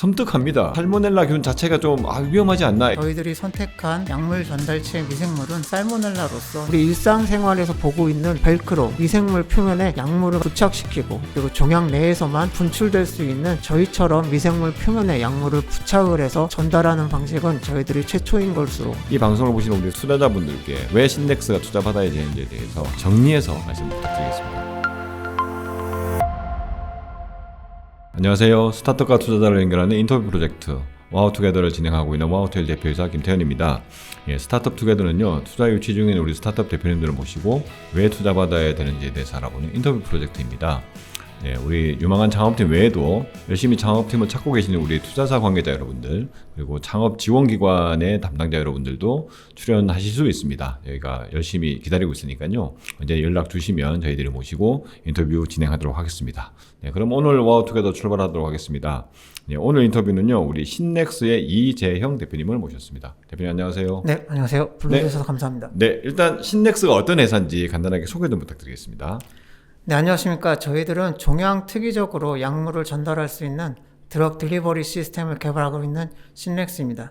섬뜩합니다. 살모넬라균 자체가 좀 아, 위험하지 않나? 저희들이 선택한 약물 전달체 미생물은 살모넬라로서 우리 일상생활에서 보고 있는 벨크로 미생물 표면에 약물을 부착시키고 그리고 종양 내에서만 분출될 수 있는 저희처럼 미생물 표면에 약물을 부착을 해서 전달하는 방식은 저희들이 최초인 것으로 이 방송을 보시는 우리 투자자분들께 왜 신넥스가 투자받아야 되는지에 대해서 정리해서 말씀 부탁드리겠습니다. 안녕하세요. 스타트업과 투자자를 연결하는 인터뷰 프로젝트 와우투게더를 진행하고 있는 와우투엘 대표이사 김태현입니다. 예, 스타트업 투게더는요 투자 유치 중인 우리 스타트업 대표님들을 모시고 왜 투자 받아야 되는지에 대해서 알아보는 인터뷰 프로젝트입니다. 네, 우리 유망한 창업팀 외에도 열심히 창업팀을 찾고 계시는 우리 투자사 관계자 여러분들 그리고 창업 지원기관의 담당자 여러분들도 출연하실 수 있습니다. 저희가 열심히 기다리고 있으니까요. 언제 연락 주시면 저희들이 모시고 인터뷰 진행하도록 하겠습니다. 네, 그럼 오늘 와우투게더 출발하도록 하겠습니다. 네, 오늘 인터뷰는요 우리 신넥스의 이재형 대표님을 모셨습니다. 대표님 안녕하세요. 네 안녕하세요 불러주셔서 감사합니다 네, 일단 신넥스가 어떤 회사인지 간단하게 소개 좀 부탁드리겠습니다. 네 안녕하십니까 저희들은 종양 특이적으로 약물을 전달할 수 있는 드럭 딜리버리 시스템을 개발하고 있는 신렉스입니다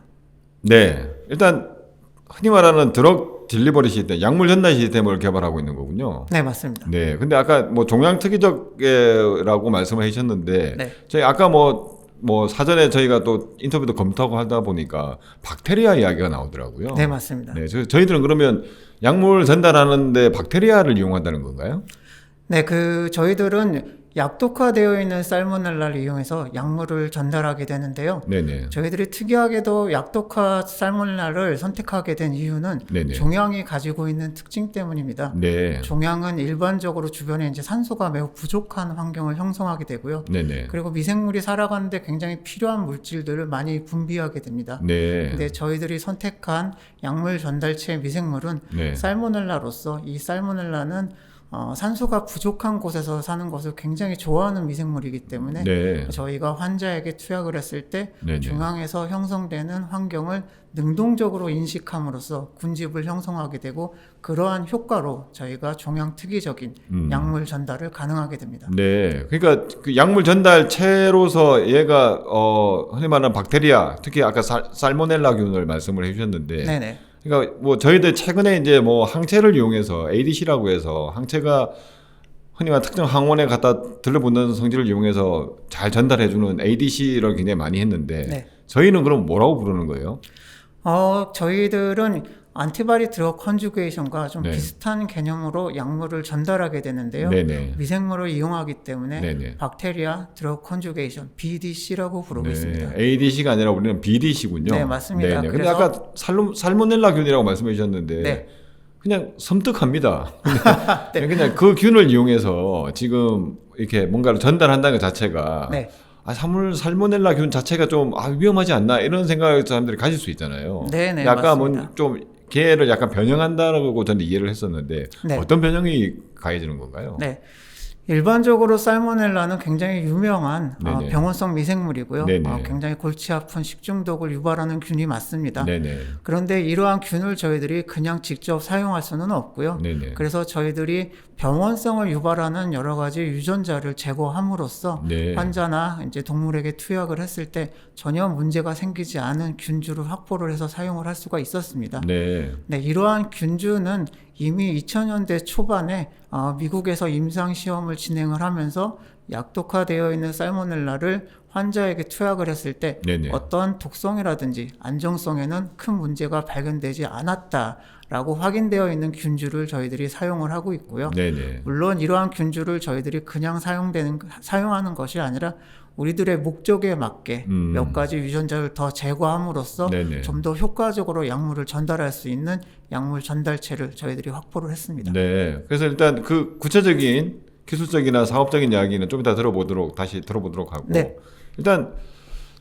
네, 일단 흔히 말하는 드럭 딜리버리 시스템, 약물 전달 시스템을 개발하고 있는 거군요. 네 맞습니다 네, 근데 아까 뭐 종양 특이적이라고 말씀을 하셨는데 네. 저희 아까 뭐뭐 사전에 저희가 또 인터뷰도 검토하고 하다 보니까 박테리아 이야기가 나오더라고요. 네 맞습니다 네, 저, 저희들은 그러면 약물 전달하는데 박테리아를 이용한다는 건가요? 네, 그 저희들은 약독화되어 있는 살모넬라를 이용해서 약물을 전달하게 되는데요. 네네. 저희들이 특이하게도 약독화 살모넬라를 선택하게 된 이유는 네네. 종양이 가지고 있는 특징 때문입니다. 네. 종양은 일반적으로 주변에 이제 산소가 매우 부족한 환경을 형성하게 되고요. 네네. 그리고 미생물이 살아가는데 굉장히 필요한 물질들을 많이 분비하게 됩니다. 네. 근데 저희들이 선택한 약물 전달체 미생물은 네. 살모넬라로서 이 살모넬라는 어, 산소가 부족한 곳에서 사는 것을 굉장히 좋아하는 미생물이기 때문에 네. 저희가 환자에게 투약을 했을 때 네네. 중앙에서 형성되는 환경을 능동적으로 인식함으로써 군집을 형성하게 되고 그러한 효과로 저희가 종양 특이적인 음. 약물 전달을 가능하게 됩니다. 네, 그러니까 그 약물 전달체로서 얘가 어 흔히 말하는 박테리아, 특히 아까 살, 살모넬라균을 말씀을 해주셨는데, 네네. 그러니까 뭐 저희들 최근에 이제 뭐 항체를 이용해서 ADC라고 해서 항체가 흔히 말 특정 항원에 갖다 들러붙는 성질을 이용해서 잘 전달해주는 ADC를 굉장히 많이 했는데, 네. 저희는 그럼 뭐라고 부르는 거예요? 어, 저희들은 안티바디 드럭 컨주게이션과 좀 네. 비슷한 개념으로 약물을 전달하게 되는데요. 네네. 미생물을 이용하기 때문에 네네. 박테리아 드럭 컨주게이션 BDC라고 부르고 네, 있습니다. ADC가 아니라 우리는 BDC군요. 네, 맞습니다. 근데 그래서- 아까 살로, 살모넬라균이라고 말씀해 주셨는데 네. 그냥 섬뜩합니다. 네. 그냥 그 균을 이용해서 지금 이렇게 뭔가를 전달한다는 것 자체가 네. 아, 사물 살모넬라 균 자체가 좀 아, 위험하지 않나 이런 생각을 사람들이 가질 수 있잖아요. 네, 네, 약간. 뭐좀 개를 약간 변형한다라고 저는 이해를 했었는데 네. 어떤 변형이 가해지는 건가요? 네. 일반적으로 살모넬라는 굉장히 유명한 어. 병원성 미생물이고요. 어, 굉장히 골치 아픈 식중독을 유발하는 균이 맞습니다. 네네. 그런데 이러한 균을 저희들이 그냥 직접 사용할 수는 없고요. 네네. 그래서 저희들이 병원성을 유발하는 여러 가지 유전자를 제거함으로써 네. 환자나 이제 동물에게 투약을 했을 때 전혀 문제가 생기지 않은 균주를 확보를 해서 사용을 할 수가 있었습니다. 네. 네, 이러한 균주는 이미 2000년대 초반에 어, 미국에서 임상 시험을 진행을 하면서 약독화되어 있는 살모넬라를 환자에게 투약을 했을 때 네네. 어떠한 독성이라든지 안정성에는 큰 문제가 발견되지 않았다라고 확인되어 있는 균주를 저희들이 사용을 하고 있고요. 네네. 물론 이러한 균주를 저희들이 그냥 사용되는 사용하는 것이 아니라 우리들의 목적에 맞게 음. 몇 가지 유전자를 더 제거함으로써. 좀 더 효과적으로 약물을 전달할 수 있는 약물 전달체를 저희들이 확보를 했습니다. 네. 그래서 일단 그 구체적인 기술적이나 사업적인 이야기는 좀 이따 들어보도록 다시 들어보도록 하고 네. 일단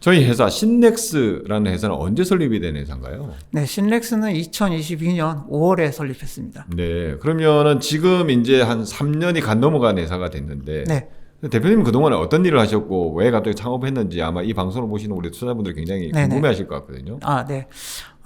저희 회사 신넥스라는 회사는 언제 설립이 된 회사인가요? 네, 신렉스는 2022년 5월에 설립했습니다. 네. 그러면은 지금 이제 한 3년이 간 넘어간 회사가 됐는데 네, 대표님 그동안에 어떤 일을 하셨고 왜 갑자기 창업했는지 아마 이 방송을 보시는 우리 투자자분들 굉장히 네네. 궁금해하실 것 같거든요. 아, 네.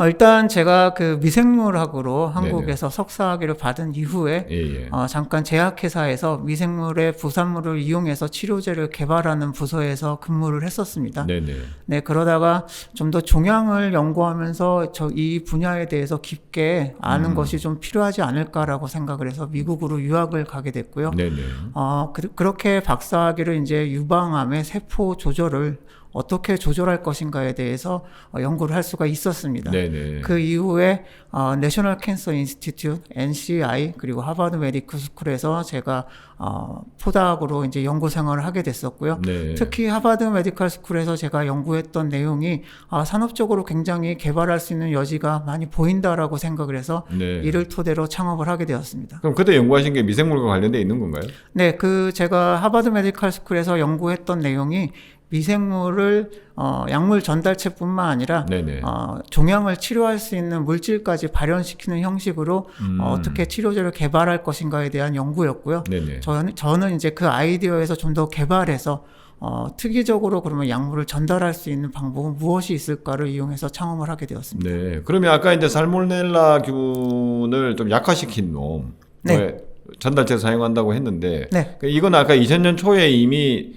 어, 일단 제가 그 미생물학으로 한국에서 석사학위를 받은 이후에 예, 예. 어, 잠깐 제약회사에서 미생물의 부산물을 이용해서 치료제를 개발하는 부서에서 근무를 했었습니다. 네, 네. 네, 그러다가 좀 더 종양을 연구하면서 저 이 분야에 대해서 깊게 아는 음. 것이 좀 필요하지 않을까라고 생각을 해서 미국으로 유학을 가게 됐고요. 네, 네. 어, 그, 그렇게 박사학위를 이제 유방암의 세포 조절을 어떻게 조절할 것인가에 대해서 어, 연구를 할 수가 있었습니다. 네, 네. 그 이후에 어, 내셔널 캔서 인스티튜트 NCI 그리고 하버드 메디컬 스쿨에서 제가 어, 포닥으로 이제 연구 생활을 하게 됐었고요. 네. 특히 하버드 메디컬 스쿨에서 제가 연구했던 내용이 아, 산업적으로 굉장히 개발할 수 있는 여지가 많이 보인다라고 생각을 해서 네. 이를 토대로 창업을 하게 되었습니다. 그럼 그때 연구하신 게 미생물과 관련돼 있는 건가요? 네, 그 제가 하버드 메디컬 스쿨에서 연구했던 내용이 미생물을 어, 약물 전달체뿐만 아니라 네, 네. 어, 종양을 치료할 수 있는 물질까지 발현시키는 형식으로 음. 어, 어떻게 치료제를 개발할 것인가에 대한 연구였고요. 네, 네. 저는, 저는 이제 그 아이디어에서 좀 더 개발해서 어, 특이적으로 그러면 약물을 전달할 수 있는 방법은 무엇이 있을까를 이용해서 창업을 하게 되었습니다. 네. 그러면 아까 이제 살모넬라균을 좀 약화시킨 놈, 네. 왜 전달제 사용한다고 했는데, 네. 그 이건 아까 2000년 초에 이미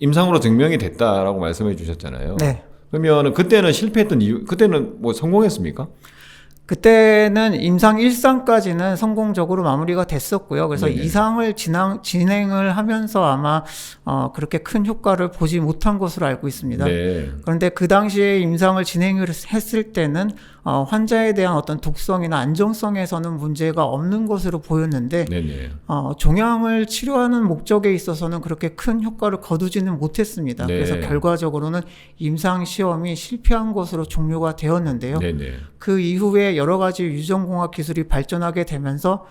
임상으로 증명이 됐다라고 말씀해 주셨잖아요. 네. 그러면 그때는 실패했던 이유, 그때는 뭐 성공했습니까? 그때는 임상 1상까지는 성공적으로 마무리가 됐었고요. 그래서 네네. 2상을 진행, 진행을 하면서 아마 어, 그렇게 큰 효과를 보지 못한 것으로 알고 있습니다. 네. 그런데 그 당시에 임상을 진행을 했을 때는 어, 환자에 대한 어떤 독성이나 안정성에서는 문제가 없는 것으로 보였는데 네, 네. 어, 종양을 치료하는 목적에 있어서는 그렇게 큰 효과를 거두지는 못했습니다. 네. 그래서 결과적으로는 임상 시험이 실패한 것으로 종료가 되었는데요. 네, 네. 그 이후에 여러 가지 유전공학 기술이 발전하게 되면서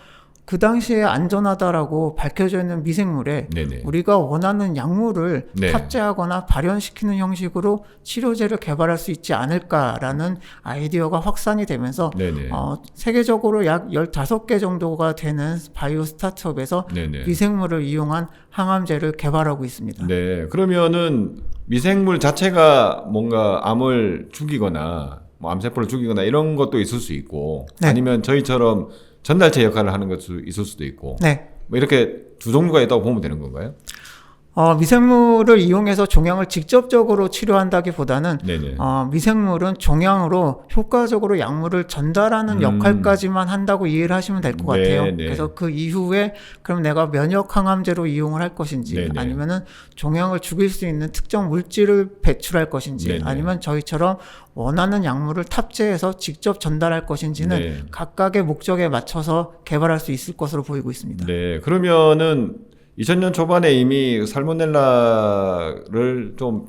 그 당시에 안전하다라고 밝혀져 있는 미생물에 네, 네. 우리가 원하는 약물을 네. 탑재하거나 발현시키는 형식으로 치료제를 개발할 수 있지 않을까라는 아이디어가 확산이 되면서 네, 네. 어, 세계적으로 약 15개 정도가 되는 바이오 스타트업에서 네, 네. 미생물을 이용한 항암제를 개발하고 있습니다. 네, 그러면은 미생물 자체가 뭔가 암을 죽이거나 뭐 암세포를 죽이거나 이런 것도 있을 수 있고 네. 아니면 저희처럼 전달체 역할을 하는 것도 있을 수도 있고 네. 뭐 이렇게 두 종류가 있다고 보면 되는 건가요? 어, 미생물을 이용해서 종양을 직접적으로 치료한다기보다는 네네. 어, 미생물은 종양으로 효과적으로 약물을 전달하는 음. 역할까지만 한다고 이해를 하시면 될것 네, 같아요. 네. 그래서 그 이후에 그럼 내가 면역 항암제로 이용을 할 것인지 네, 네. 아니면은 종양을 죽일 수 있는 특정 물질을 배출할 것인지 네, 네. 아니면 저희처럼 원하는 약물을 탑재해서 직접 전달할 것인지는 네. 각각의 목적에 맞춰서 개발할 수 있을 것으로 보이고 있습니다. 네, 그러면은 2000년 초반에 이미 살모넬라를 좀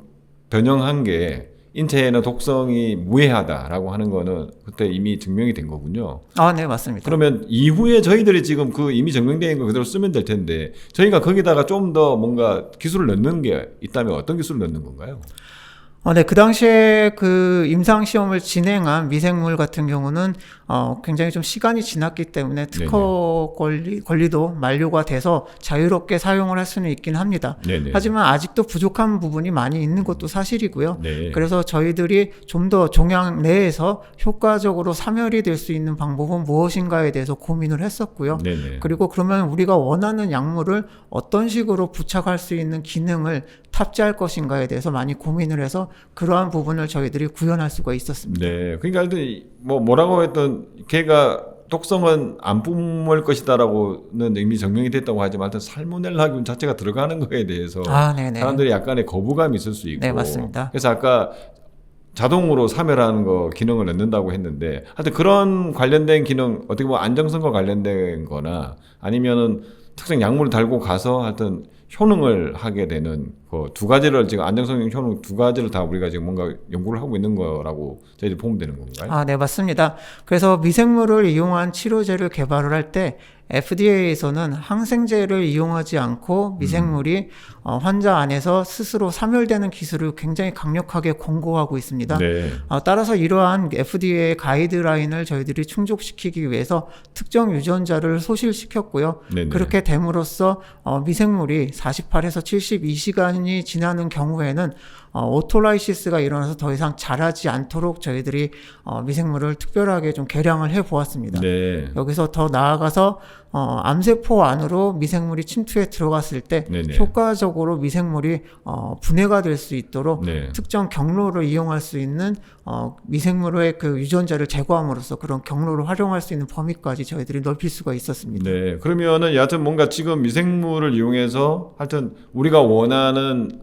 변형한 게 인체에는 독성이 무해하다라고 하는 거는 그때 이미 증명이 된 거군요. 아, 네, 맞습니다. 그러면 이후에 저희들이 지금 그 이미 증명된 거 그대로 쓰면 될 텐데 저희가 거기다가 좀 더 뭔가 기술을 넣는 게 있다면 어떤 기술을 넣는 건가요? 어, 네, 그 당시에 그 임상 시험을 진행한 미생물 같은 경우는 어, 굉장히 좀 시간이 지났기 때문에 특허 권리, 권리도 만료가 돼서 자유롭게 사용을 할 수는 있긴 합니다. 네네. 하지만 아직도 부족한 부분이 많이 있는 것도 사실이고요. 네. 그래서 저희들이 좀 더 종양 내에서 효과적으로 사멸이 될 수 있는 방법은 무엇인가에 대해서 고민을 했었고요. 네네. 그리고 그러면 우리가 원하는 약물을 어떤 식으로 부착할 수 있는 기능을 탑재할 것인가에 대해서 많이 고민을 해서 그러한 부분을 저희들이 구현할 수가 있었습니다. 네. 그러니까 하여튼 뭐 뭐라고 했던 걔가 독성은 안 뿜을 것이다라고는 이미 증명이 됐다고 하지만 하여튼 살모넬라균 자체가 들어가는 거에 대해서 아, 네네. 사람들이 약간의 거부감이 있을 수 있고 네, 맞습니다. 그래서 아까 자동으로 사멸하는 거 기능을 넣는다고 했는데 하여튼 그런 관련된 기능 어떻게 보면 안정성과 관련된 거나 아니면은 특정 약물을 달고 가서 하여튼 효능을 하게 되는 그 두 가지를 지금 안정성 효능 두 가지를 다 우리가 지금 뭔가 연구를 하고 있는 거라고 저희들이 보면 되는 건가요? 아, 네, 맞습니다. 그래서 미생물을 이용한 치료제를 개발을 할 때 FDA에서는 항생제를 이용하지 않고 미생물이 어, 환자 안에서 스스로 사멸되는 기술을 굉장히 강력하게 권고하고 있습니다. 네. 어, 따라서 이러한 FDA 가이드라인을 저희들이 충족시키기 위해서 특정 유전자를 소실시켰고요. 네네. 그렇게 됨으로써 어, 미생물이 48에서 72시간이 지나는 경우에는 어, 오토라이시스가 일어나서 더 이상 자라지 않도록 저희들이 어, 미생물을 특별하게 좀 개량을 해 보았습니다. 네. 여기서 더 나아가서 어, 암세포 안으로 미생물이 침투해 들어갔을 때 네네. 효과적으로 미생물이 어, 분해가 될 수 있도록 네. 특정 경로를 이용할 수 있는 어, 미생물의 그 유전자를 제거함으로써 그런 경로를 활용할 수 있는 범위까지 저희들이 넓힐 수가 있었습니다. 네. 그러면은 여하튼 뭔가 지금 미생물을 이용해서 하여튼 우리가 원하는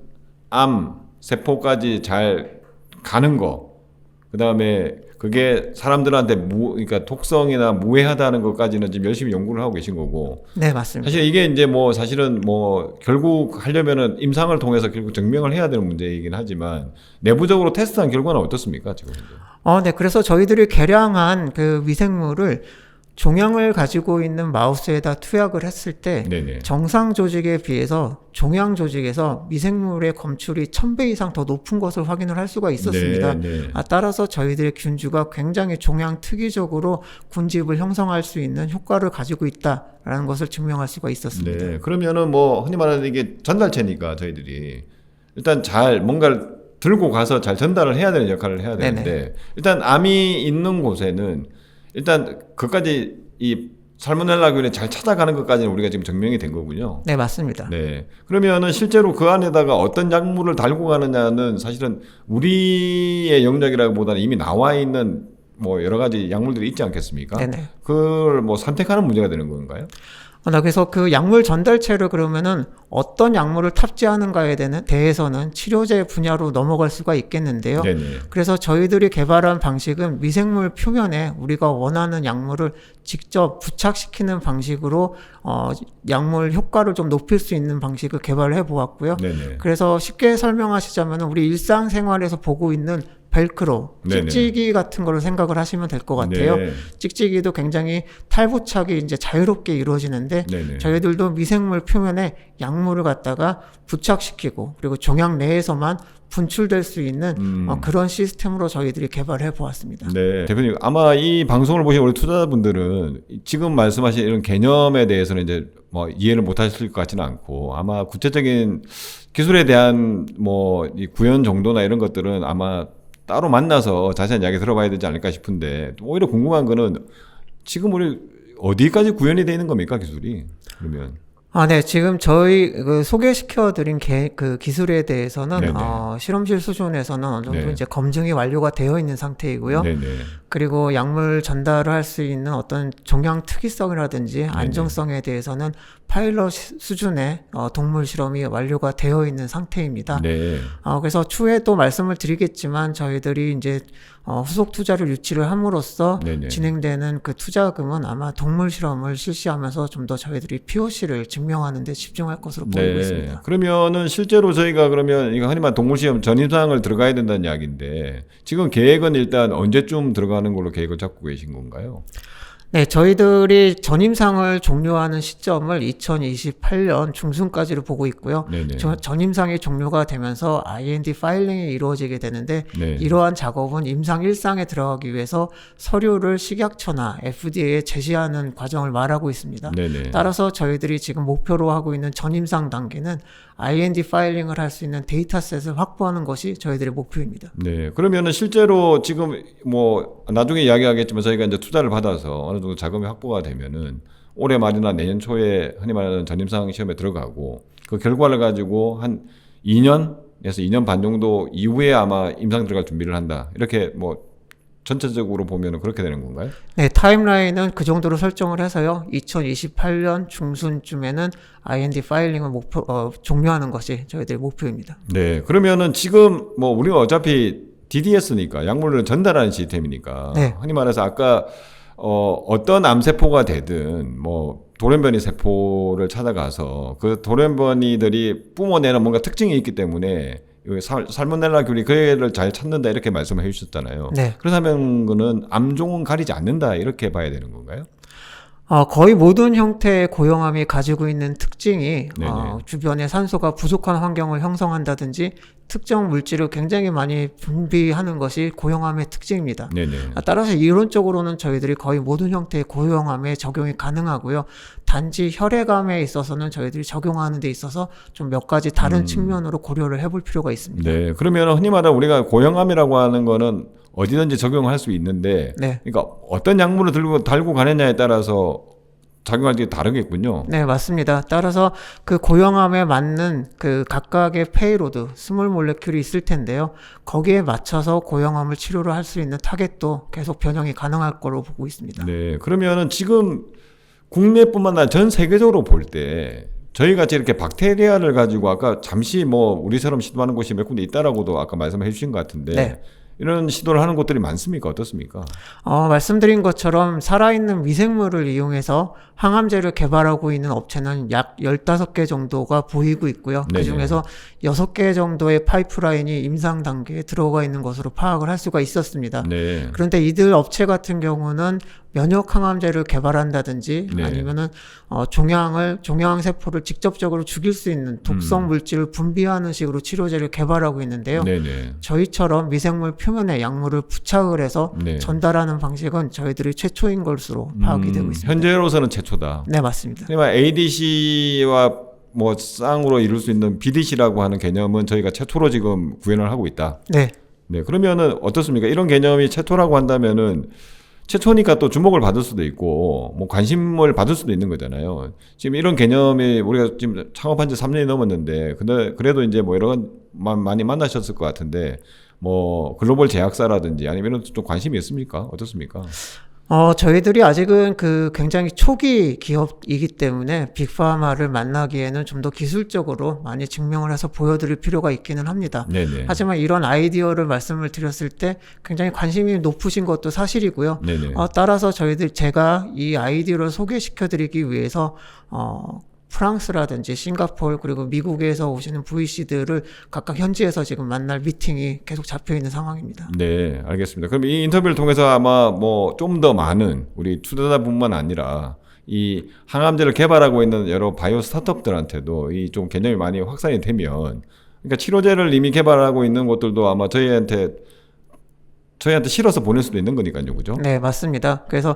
암 세포까지 잘 가는 거. 그다음에 그게 사람들한테 무 그러니까 독성이나 무해하다는 것까지는 지금 열심히 연구를 하고 계신 거고. 네, 맞습니다. 사실 이게 이제 뭐 사실은 뭐 결국 하려면은 임상을 통해서 결국 증명을 해야 되는 문제이긴 하지만 내부적으로 테스트한 결과는 어떻습니까, 지금? 어, 네. 그래서 저희들이 개량한 그 미생물을 종양을 가지고 있는 마우스에다 투약을 했을 때 네네. 정상 조직에 비해서 종양 조직에서 미생물의 검출이 1000배 이상 더 높은 것을 확인을 할 수가 있었습니다. 네, 네. 아, 따라서 저희들의 균주가 굉장히 종양 특이적으로 군집을 형성할 수 있는 효과를 가지고 있다라는 것을 증명할 수가 있었습니다. 네. 그러면은 뭐 흔히 말하는 이게 전달체니까 저희들이 일단 잘 뭔가를 들고 가서 잘 전달을 해야 되는 역할을 해야 되는데 일단 암이 있는 곳에는 일단 그까지 이 살모넬라균이 잘 찾아가는 것까지는 우리가 지금 증명이 된 거군요. 네, 맞습니다. 네. 그러면은 실제로 그 안에다가 어떤 약물을 달고 가느냐는 사실은 우리의 영역이라기보다는 이미 나와 있는 뭐 여러 가지 약물들이 있지 않겠습니까? 네네. 그걸 뭐 선택하는 문제가 되는 건가요? 어, 나 그래서 그 약물 전달체를 그러면은 어떤 약물을 탑재하는가에 대해서는 치료제 분야로 넘어갈 수가 있겠는데요. 네네. 그래서 저희들이 개발한 방식은 미생물 표면에 우리가 원하는 약물을 직접 부착시키는 방식으로 어, 약물 효과를 좀 높일 수 있는 방식을 개발해 보았고요. 네네. 그래서 쉽게 설명하시자면 우리 일상생활에서 보고 있는 벨크로, 네네. 찍찍이 같은 거를 생각을 하시면 될 것 같아요. 네. 찍찍이도 굉장히 탈부착이 이제 자유롭게 이루어지는데 네네. 저희들도 미생물 표면에 약물을 갖다가 부착시키고 그리고 종양 내에서만 분출될 수 있는 음. 어, 그런 시스템으로 저희들이 개발해 보았습니다. 네. 대표님, 아마 이 방송을 보신 우리 투자자분들은 지금 말씀하신 이런 개념에 대해서는 이제 뭐 이해를 못 하실 것 같지는 않고 아마 구체적인 기술에 대한 뭐이 구현 정도나 이런 것들은 아마 따로 만나서 자세한 이야기 들어봐야 되지 않을까 싶은데 오히려 궁금한 거는 지금 우리 어디까지 구현이 되어 있는 겁니까 기술이 그러면 아, 네. 지금 저희 그 소개시켜 드린 개, 그 기술에 대해서는 네네. 어, 실험실 수준에서는 어느 정도 네. 이제 검증이 완료가 되어 있는 상태이고요. 네네 그리고 약물 전달을 할 수 있는 어떤 종양 특이성이라든지 안정성에 대해서는 파일럿 시- 수준의 어, 동물 실험이 완료가 되어 있는 상태입니다. 네 어, 그래서 추후에 또 말씀을 드리겠지만 저희들이 이제 어, 후속 투자를 유치를 함으로써 네네. 진행되는 그 투자금은 아마 동물 실험을 실시하면서 좀 더 저희들이 POC를 증명하는 데 집중할 것으로 보이고 있습니다. 네. 그러면은 실제로 저희가 그러면 이거 말 동물 시험 전임상을 들어가야 된다는 이야기인데 지금 계획은 일단 언제쯤 들어가 는 걸로 계획을 잡고 계신 건가요? 네, 저희들이 전임상을 종료하는 시점을 2028년 중순까지를 보고 있고요. 저- 전임상이 종료가 되면서 IND 파일링이 이루어지게 되는데 네. 이러한 작업은 임상 1상에 들어가기 위해서 서류를 식약처나 FDA에 제시하는 과정을 말하고 있습니다. 네네. 따라서 저희들이 지금 목표로 하고 있는 전임상 단계는 IND 파일링을 할 수 있는 데이터셋을 확보하는 것이 저희들의 목표입니다. 네. 그러면은 실제로 지금 뭐 나중에 이야기하겠지만 저희가 이제 투자를 받아서 어느 정도 자금이 확보가 되면은 올해 말이나 내년 초에 흔히 말하는 전임상 시험에 들어가고 그 결과를 가지고 한 2년에서 2년 반 정도 이후에 아마 임상 들어갈 준비를 한다. 이렇게 뭐 전체적으로 보면은 그렇게 되는 건가요? 네, 타임라인은 그 정도로 설정을 해서요. 2028년 중순쯤에는 IND 파일링을 목표 어, 종료하는 것이 저희들의 목표입니다. 네. 그러면은 지금 뭐 우리가 어차피 DDS니까 약물을 전달하는 시스템이니까 네. 흔히 말해서 아까 어 어떤 암세포가 되든 뭐 돌연변이 세포를 찾아가서 그 돌연변이들이 뿜어내는 뭔가 특징이 있기 때문에 이 살, 살모넬라 균이 그 애를 잘 찾는다 이렇게 말씀을 해주셨잖아요. 네. 그렇다면 그는 암종은 가리지 않는다 이렇게 봐야 되는 건가요? 어, 거의 모든 형태의 고용암이 가지고 있는 특징이. 어, 주변에 산소가 부족한 환경을 형성한다든지 특정 물질을 굉장히 많이 분비하는 것이 고용암의 특징입니다. 네네. 아, 따라서 이론적으로는 저희들이 거의 모든 형태의 고용암에 적용이 가능하고요. 단지 혈액암에 있어서는 저희들이 적용하는 데 있어서 좀 몇 가지 다른 측면으로 고려를 해볼 필요가 있습니다. 음. 네. 그러면 흔히 말하는 우리가 고형암이라고 하는 거는 어디든지 적용할 수 있는데 네. 그러니까 어떤 약물을 들고 달고 가느냐에 따라서 작용할 게 다르겠군요. 네, 맞습니다. 따라서 그 고형암에 맞는 그 각각의 페이로드, 스몰 몰레큘이 있을 텐데요. 거기에 맞춰서 고형암을 치료를 할 수 있는 타겟도 계속 변형이 가능할 거로 보고 있습니다. 네. 그러면은 지금 국내뿐만 아니라 전 세계적으로 볼 때 저희 같이 이렇게 박테리아를 가지고 아까 잠시 뭐 우리처럼 시도하는 곳이 몇 군데 있다라고도 아까 말씀해 주신 것 같은데 네. 이런 시도를 하는 곳들이 많습니까? 어떻습니까? 어, 말씀드린 것처럼 살아있는 미생물을 이용해서 항암제를 개발하고 있는 업체는 약 15개 정도가 보이고 있고요. 그 중에서 6개 정도의 파이프라인이 임상 단계에 들어가 있는 것으로 파악을 할 수가 있었습니다. 네. 그런데 이들 업체 같은 경우는 면역 항암제를 개발한다든지 네. 아니면은 어, 종양을 종양 세포를 직접적으로 죽일 수 있는 독성 음. 물질을 분비하는 식으로 치료제를 개발하고 있는데요. 네네. 저희처럼 미생물 표면에 약물을 부착을 해서 네. 전달하는 방식은 저희들이 최초인 것으로 파악이 음, 되고 있습니다. 현재로서는 최초다. 네, 맞습니다. 그러면 ADC와 뭐 쌍으로 이룰 수 있는 BDC라고 하는 개념은 저희가 최초로 지금 구현을 하고 있다. 네. 네, 그러면은 어떻습니까? 이런 개념이 최초라고 한다면은 최초니까 또 주목을 받을 수도 있고 뭐 관심을 받을 수도 있는 거잖아요. 지금 이런 개념이 우리가 지금 창업한 지 3년이 넘었는데 근데 그래도 이제 뭐 여러 건 마- 많이 만나셨을 것 같은데 뭐 글로벌 제약사라든지 아니면 이런 좀 관심이 있습니까? 어떻습니까? 어, 저희들이 아직은 그 굉장히 초기 기업이기 때문에 빅파마를 만나기에는 좀 더 기술적으로 많이 증명을 해서 보여드릴 필요가 있기는 합니다. 네네. 하지만 이런 아이디어를 말씀을 드렸을 때 굉장히 관심이 높으신 것도 사실이고요. 네네. 어, 따라서 저희들 제가 이 아이디어를 소개시켜 드리기 위해서 어, 프랑스라든지 싱가포르 그리고 미국에서 오시는 VC들을 각각 현지에서 지금 만날 미팅이 계속 잡혀 있는 상황입니다. 네, 알겠습니다. 그럼 이 인터뷰를 통해서 아마 뭐 좀 더 많은 우리 투자자뿐만 아니라 이 항암제를 개발하고 있는 여러 바이오 스타트업들한테도 이 좀 개념이 많이 확산이 되면 그러니까 치료제를 이미 개발하고 있는 곳들도 아마 저희한테 저희한테 실어서 보낼 수도 있는 거니까요, 그죠? 네, 맞습니다. 그래서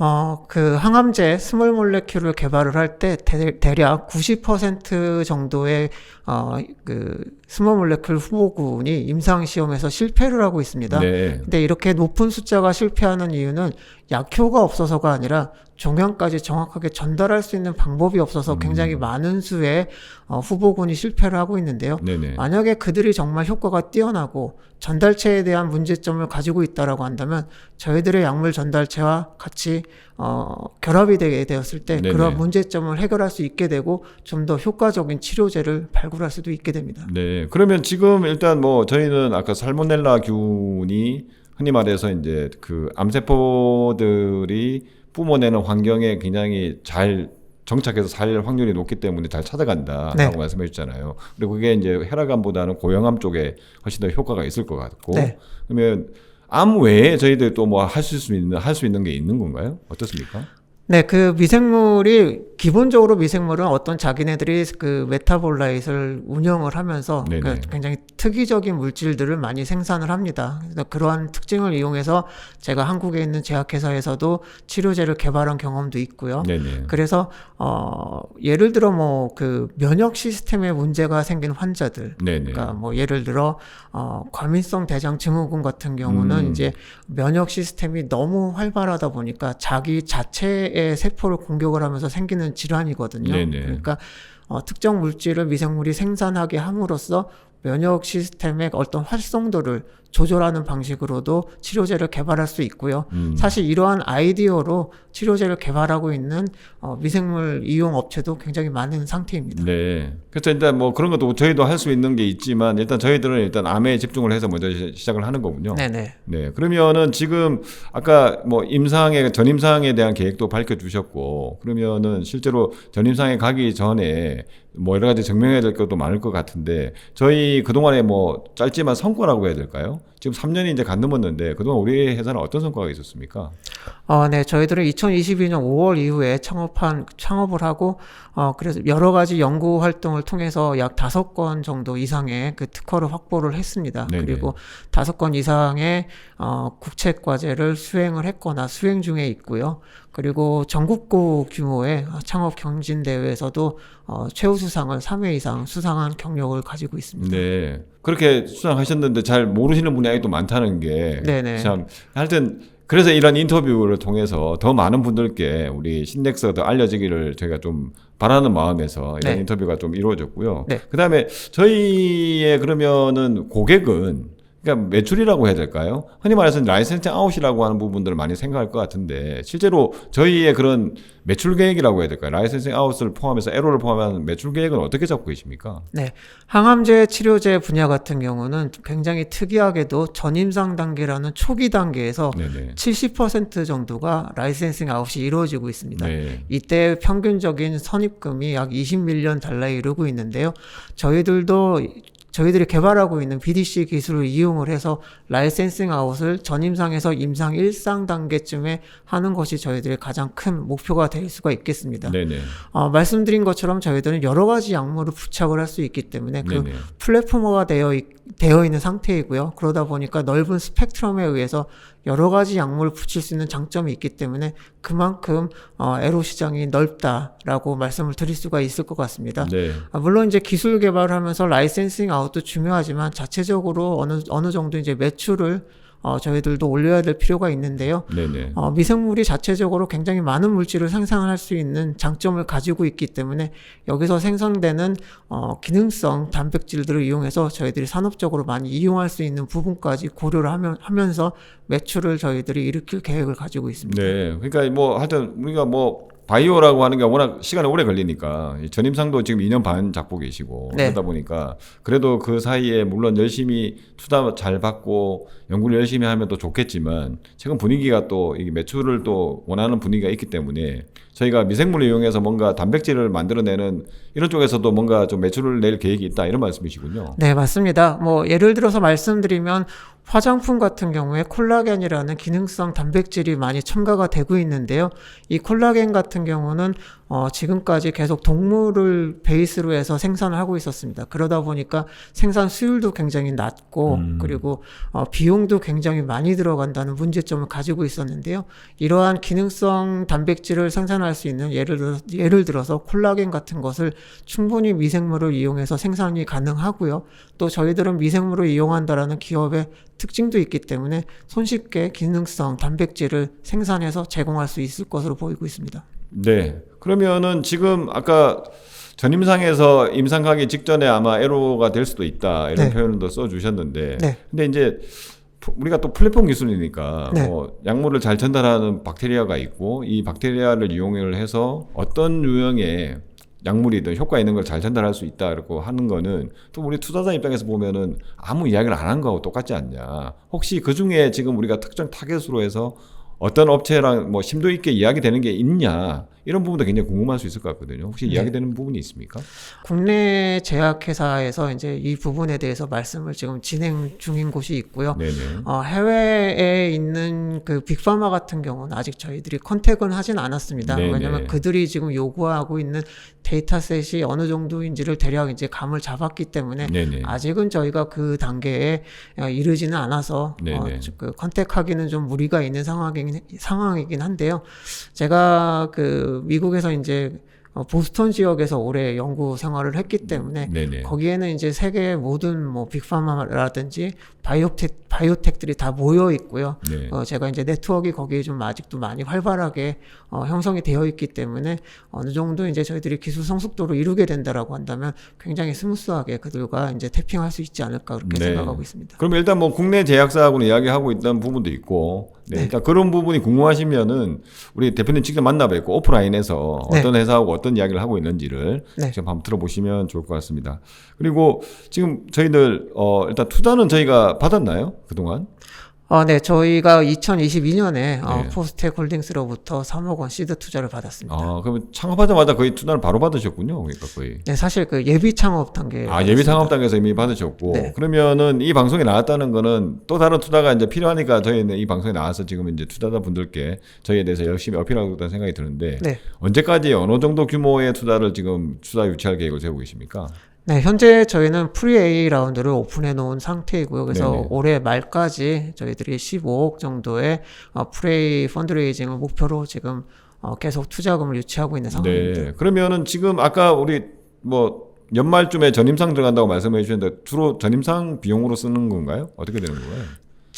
어, 그 항암제 스몰 몰레큘을 개발을 할 때 대략 90% 정도의 어, 그 스몰 몰레큘 후보군이 임상 시험에서 실패를 하고 있습니다. 네. 근데 이렇게 높은 숫자가 실패하는 이유는 약효가 없어서가 아니라 종양까지 정확하게 전달할 수 있는 방법이 없어서 음. 굉장히 많은 수의 어, 후보군이 실패를 하고 있는데요. 네네. 만약에 그들이 정말 효과가 뛰어나고 전달체에 대한 문제점을 가지고 있다라고 한다면 저희들의 약물 전달체와 같이 어, 결합이 되게 되었을 때 네네. 그런 문제점을 해결할 수 있게 되고 좀 더 효과적인 치료제를 발굴할 수도 있게 됩니다. 네. 그러면 지금 일단 뭐 저희는 아까 살모넬라 균이 흔히 말해서 이제 그 암세포들이 뿜어내는 환경에 굉장히 잘 정착해서 살 확률이 높기 때문에 잘 찾아간다라고 네. 말씀해 주잖아요. 그리고 그게 이제 혈압암보다는 고형암 쪽에 훨씬 더 효과가 있을 것 같고. 네. 그러면 암 외에 저희들 또 뭐 할 수 있는 할 수 있는 게 있는 건가요? 어떻습니까? 네, 그 미생물이 기본적으로 미생물은 어떤 자기네들이 그 메타볼라이트를 운영을 하면서 네네. 그 굉장히 특이적인 물질들을 많이 생산을 합니다. 그래서 그러한 특징을 이용해서 제가 한국에 있는 제약회사에서도 치료제를 개발한 경험도 있고요. 네네. 그래서 어 예를 들어 뭐 그 면역 시스템에 문제가 생긴 환자들 네네. 그러니까 뭐 예를 들어 어 과민성 대장 증후군 같은 경우는 음. 이제 면역 시스템이 너무 활발하다 보니까 자기 자체의 세포를 공격을 하면서 생기는 질환이거든요. 네네. 그러니까 어 특정 물질을 미생물이 생산하게 함으로써 면역 시스템의 어떤 활성도를 조절하는 방식으로도 치료제를 개발할 수 있고요. 음. 사실 이러한 아이디어로 치료제를 개발하고 있는 어, 미생물 이용 업체도 굉장히 많은 상태입니다. 네. 그래서 일단 뭐 그런 것도 저희도 할 수 있는 게 있지만 일단 저희들은 일단 암에 집중을 해서 먼저 시- 시작을 하는 거군요. 네네. 네. 그러면은 지금 아까 뭐 임상에 전임상에 대한 계획도 밝혀 주셨고 그러면은 실제로 전임상에 가기 전에 뭐 여러 가지 증명해야 될 것도 많을 것 같은데 저희 그동안에 뭐 짧지만 성과라고 해야 될까요? 지금 3년이 이제 간 넘었는데 그동안 우리 회사는 어떤 성과가 있었습니까? 어, 네, 저희들은 2022년 5월 이후에 창업한 창업을 하고 어, 그래서 여러 가지 연구 활동을 통해서 약 다섯 건 정도 이상의 그 특허를 확보를 했습니다. 네네. 그리고 다섯 건 이상의 어, 국책 과제를 수행을 했거나 수행 중에 있고요. 그리고 전국고 규모의 창업 경진 대회에서도 어, 최우수상을 3회 이상 수상한 경력을 가지고 있습니다. 네. 그렇게 수상하셨는데 잘 모르시는 분이 아직도 많다는 게. 참 하여튼 그래서 이런 인터뷰를 통해서 더 많은 분들께 우리 신넥스가 더 알려지기를 저희가 좀 바라는 마음에서 이런 네. 인터뷰가 좀 이루어졌고요. 네. 그다음에 저희의 그러면은 고객은 그러니까 매출이라고 해야 될까요? 흔히 말해서 라이센스 아웃이라고 하는 부분들을 많이 생각할 것 같은데 실제로 저희의 그런 매출 계획이라고 해야 될까요? 라이센스 아웃을 포함해서 에로를 포함한 매출 계획은 어떻게 잡고 계십니까? 네. 항암제 치료제 분야 같은 경우는 굉장히 특이하게도 전임상 단계라는 초기 단계에서 네네. 70% 정도가 라이센싱 아웃이 이루어지고 있습니다. 네. 이때 평균적인 선입금이 약 20밀리언 달러에 이르고 있는데요. 저희들도 저희들이 개발하고 있는 BDC 기술을 이용을 해서 라이센싱 아웃을 전임상에서 임상 1상 단계쯤에 하는 것이 저희들의 가장 큰 목표가 될 수가 있겠습니다. 네네. 어, 말씀드린 것처럼 저희들은 여러 가지 약물을 부착을 할 수 있기 때문에 그 네네. 플랫폼화가 되어, 있, 되어 있는 상태이고요. 그러다 보니까 넓은 스펙트럼에 의해서 여러 가지 약물을 붙일 수 있는 장점이 있기 때문에 그만큼 어, 에로 시장이 넓다라고 말씀을 드릴 수가 있을 것 같습니다. 네. 아, 물론 이제 기술 개발을 하면서 라이센싱 아웃도 중요하지만 자체적으로 어느 어느 정도 이제 매출을 어, 저희들도 올려야 될 필요가 있는데요. 네네. 어, 미생물이 자체적으로 굉장히 많은 물질을 생산할 수 있는 장점을 가지고 있기 때문에 여기서 생성되는 어, 기능성 단백질들을 이용해서 저희들이 산업적으로 많이 이용할 수 있는 부분까지 고려를 하면, 하면서 매출을 저희들이 일으킬 계획을 가지고 있습니다. 네. 그러니까 뭐 하여튼 우리가 뭐 바이오라고 하는 게 워낙 시간이 오래 걸리니까 이 전임상도 지금 2년 반 잡고 계시고 네. 그러다 보니까 그래도 그 사이에 물론 열심히 투자 잘 받고 연구를 열심히 하면 또 좋겠지만 최근 분위기가 또 이게 매출을 또 원하는 분위기가 있기 때문에 저희가 미생물을 이용해서 뭔가 단백질을 만들어내는 이런 쪽에서도 뭔가 좀 매출을 낼 계획이 있다 이런 말씀이시군요. 네, 맞습니다. 뭐 예를 들어서 말씀드리면 화장품 같은 경우에 콜라겐이라는 기능성 단백질이 많이 첨가가 되고 있는데요. 이 콜라겐 같은 경우는 어, 지금까지 계속 동물을 베이스로 해서 생산을 하고 있었습니다. 그러다 보니까 생산 수율도 굉장히 낮고 음. 그리고 어, 비용도 굉장히 많이 들어간다는 문제점을 가지고 있었는데요. 이러한 기능성 단백질을 생산할 수 있는 예를 들어 예를 들어서 콜라겐 같은 것을 충분히 미생물을 이용해서 생산이 가능하고요. 또 저희들은 미생물을 이용한다라는 기업의 특징도 있기 때문에 손쉽게 기능성 단백질을 생산해서 제공할 수 있을 것으로 보이고 있습니다. 네. 그러면은 지금 아까 전임상에서 임상 가기 직전에 아마 에로가 될 수도 있다 이런 네. 표현도 써 주셨는데, 네. 근데 이제 프- 우리가 또 플랫폼 기술이니까 네. 뭐 약물을 잘 전달하는 박테리아가 있고 이 박테리아를 이용을 해서 어떤 유형의 약물이든 효과 있는 걸 잘 전달할 수 있다고 하는 거는 또 우리 투자자 입장에서 보면은 아무 이야기를 안 한 거하고 똑같지 않냐. 혹시 그 중에 지금 우리가 특정 타겟으로 해서 어떤 업체랑 뭐 심도 있게 이야기되는 게 있냐 이런 부분도 굉장히 궁금할 수 있을 것 같거든요. 혹시 네. 이야기되는 부분이 있습니까? 국내 제약회사에서 이제 이 부분에 대해서 말씀을 지금 진행 중인 곳이 있고요. 네네. 어, 해외에 있는 그 빅파마 같은 경우는 아직 저희들이 컨택은 하진 않았습니다. 네네. 왜냐하면 그들이 지금 요구하고 있는 데이터셋이 어느 정도인지를 대략 이제 감을 잡았기 때문에 네네. 아직은 저희가 그 단계에 어, 이르지는 않아서 어. 그 컨택하기는 좀 무리가 있는 상황이긴, 상황이긴 한데요. 제가 그 미국에서 이제 어, 보스턴 지역에서 오래 연구 생활을 했기 때문에 네네. 거기에는 이제 세계의 모든 뭐 빅파마라든지 바이오텍 바이오텍들이 다 모여 있고요. 네. 어, 제가 이제 네트워크가 거기에 좀 아직도 많이 활발하게 어, 형성이 되어 있기 때문에 어느 정도 이제 저희들이 기술 성숙도를 이루게 된다라고 한다면 굉장히 스무스하게 그들과 이제 태핑할 수 있지 않을까 그렇게 네. 생각하고 있습니다. 그럼 일단 뭐 국내 제약사하고는 이야기하고 있다는 부분도 있고, 네, 네. 일단 그런 부분이 궁금하시면은 우리 대표님 직접 만나뵙고 오프라인에서 네. 어떤 회사하고 어떤 이야기를 하고 있는지를 네. 직접 한번 들어보시면 좋을 것 같습니다. 그리고 지금 저희들 어 일단 투자는 저희가 받았나요 그동안? 어, 네, 저희가 2022년에 어, 네. 포스텍 홀딩스로부터 3억 원 시드 투자를 받았습니다. 아, 그러면 창업하자마자 거의 투자를 바로 받으셨군요. 그러니까 거의. 네, 사실 그 예비 창업 단계. 아, 예비 창업 단계에서 이미 받으셨고. 네. 그러면은 이 방송에 나왔다는 거는 또 다른 투자가 이제 필요하니까 저희는 이 방송에 나와서 지금 이제 투자자 분들께 저희에 대해서 열심히 어필하고 있다는 생각이 드는데 네. 언제까지 어느 정도 규모의 투자를 지금 투자 유치할 계획을 세우고 계십니까? 네, 현재 저희는 프리 A 라운드를 오픈해 놓은 상태이고요. 그래서 네네. 올해 말까지 저희들이 15억 정도의 어, 프리 A 펀드레이징을 목표로 지금 어, 계속 투자금을 유치하고 있는 상황입니다. 네. 그러면은 지금 아까 우리 뭐 연말쯤에 전임상 들어간다고 말씀해 주셨는데 주로 전임상 비용으로 쓰는 건가요? 어떻게 되는 거예요?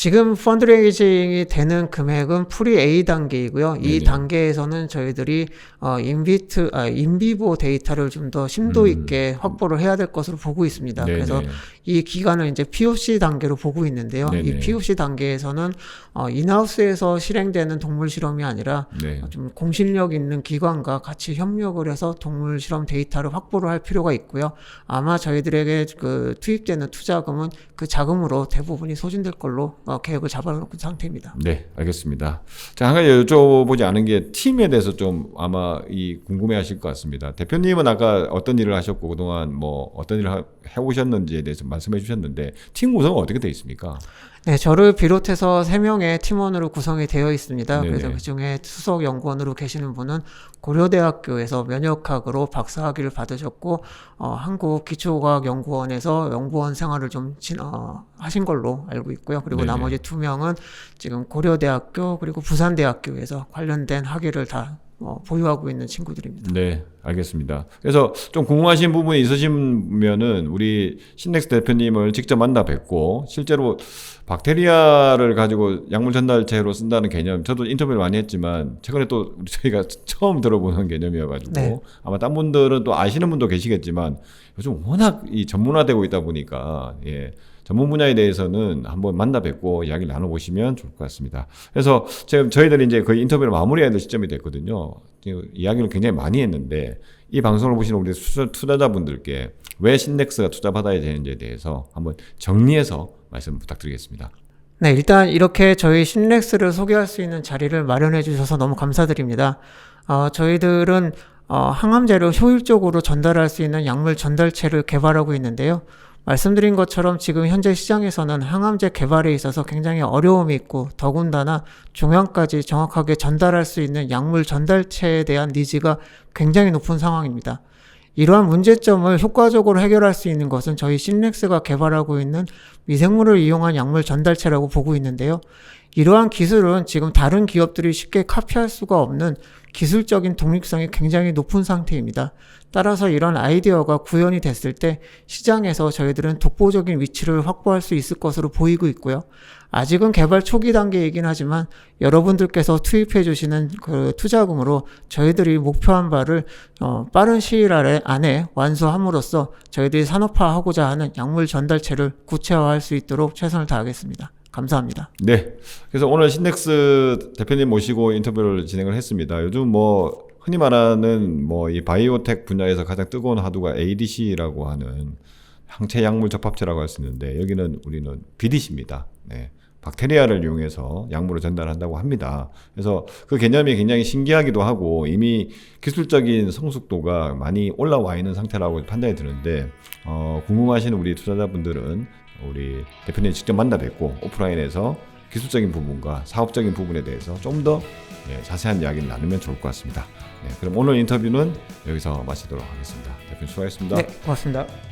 지금 펀드레이징이 되는 금액은 프리 A 단계이고요. 이 네네. 단계에서는 저희들이 어, 인비트, 아, 인비보 데이터를 좀 더 심도 음. 있게 확보를 해야 될 것으로 보고 있습니다. 그래서 네네. 이 기간을 이제 POC 단계로 보고 있는데요. 네네. 이 POC 단계에서는 어, 인하우스에서 실행되는 동물 실험이 아니라 네. 좀 공신력 있는 기관과 같이 협력을 해서 동물 실험 데이터를 확보를 할 필요가 있고요. 아마 저희들에게 그 투입되는 투자금은 그 자금으로 대부분이 소진될 걸로 어, 계획을 잡아놓은 상태입니다. 네, 알겠습니다. 자, 한 가지 여쭤보지 않은 게 팀에 대해서 좀 아마 이 궁금해하실 것 같습니다. 대표님은 아까 어떤 일을 하셨고 그동안 뭐 어떤 일을 하- 해오셨는지에 대해서 말씀해 주셨는데 팀 구성은 어떻게 되어 있습니까? 네, 저를 비롯해서 세명의 팀원으로 구성이 되어 있습니다. 네네. 그래서 그 중에 수석 연구원으로 계시는 분은 고려대학교에서 면역학으로 박사학위를 받으셨고, 어, 한국 기초과학연구원에서 연구원 생활을 좀 진, 어, 하신 걸로 알고 있고요. 그리고 네네. 나머지 두 명은 지금 고려대학교 그리고 부산대학교에서 관련된 학위를 다 어, 보유하고 있는 친구들입니다. 네, 알겠습니다. 그래서 좀 궁금하신 부분이 있으시면은 우리 신넥스 대표님을 직접 만나 뵙고 실제로 박테리아를 가지고 약물 전달체로 쓴다는 개념 저도 인터뷰를 많이 했지만 최근에 또 우리 저희가 처음 들어보는 개념이어가지고 네. 아마 딴 분들은 또 아시는 분도 계시겠지만 요즘 워낙 이 전문화되고 있다 보니까 예. 전문 분야에 대해서는 한번 만나 뵙고 이야기를 나눠보시면 좋을 것 같습니다. 그래서 지금 저희들이 이제 거의 인터뷰를 마무리해야 될 시점이 됐거든요. 이야기를 굉장히 많이 했는데 이 방송을 보시는 우리 투자- 투자자분들께 왜 신넥스가 투자받아야 되는지에 대해서 한번 정리해서 말씀 부탁드리겠습니다. 네, 일단 이렇게 저희 신렉스를 소개할 수 있는 자리를 마련해 주셔서 너무 감사드립니다. 어, 저희들은 어, 항암제를 효율적으로 전달할 수 있는 약물 전달체를 개발하고 있는데요. 말씀드린 것처럼 지금 현재 시장에서는 항암제 개발에 있어서 굉장히 어려움이 있고 더군다나 종양까지 정확하게 전달할 수 있는 약물 전달체에 대한 니즈가 굉장히 높은 상황입니다. 이러한 문제점을 효과적으로 해결할 수 있는 것은 저희 신렉스가 개발하고 있는 미생물을 이용한 약물 전달체라고 보고 있는데요. 이러한 기술은 지금 다른 기업들이 쉽게 카피할 수가 없는 기술적인 독립성이 굉장히 높은 상태입니다. 따라서 이런 아이디어가 구현이 됐을 때 시장에서 저희들은 독보적인 위치를 확보할 수 있을 것으로 보이고 있고요. 아직은 개발 초기 단계이긴 하지만 여러분들께서 투입해 주시는 그 투자금으로 저희들이 목표한 바를 어, 빠른 시일 아래 안에 완수함으로써 저희들이 산업화하고자 하는 약물 전달체를 구체화할 수 있도록 최선을 다하겠습니다. 감사합니다. 네. 그래서 오늘 신넥스 대표님 모시고 인터뷰를 진행을 했습니다. 요즘 뭐 흔히 말하는 뭐 이 바이오텍 분야에서 가장 뜨거운 화두가 ADC라고 하는 항체 약물 접합체라고 할 수 있는데 여기는 우리는 BDC입니다. 네. 박테리아를 이용해서 약물을 전달한다고 합니다. 그래서 그 개념이 굉장히 신기하기도 하고 이미 기술적인 성숙도가 많이 올라와 있는 상태라고 판단이 드는데 어, 궁금하신 우리 투자자분들은 우리 대표님 직접 만나 뵙고 오프라인에서 기술적인 부분과 사업적인 부분에 대해서 좀더 예, 자세한 이야기를 나누면 좋을 것 같습니다. 네, 그럼 오늘 인터뷰는 여기서 마치도록 하겠습니다. 대표님 수고하셨습니다. 네, 고맙습니다.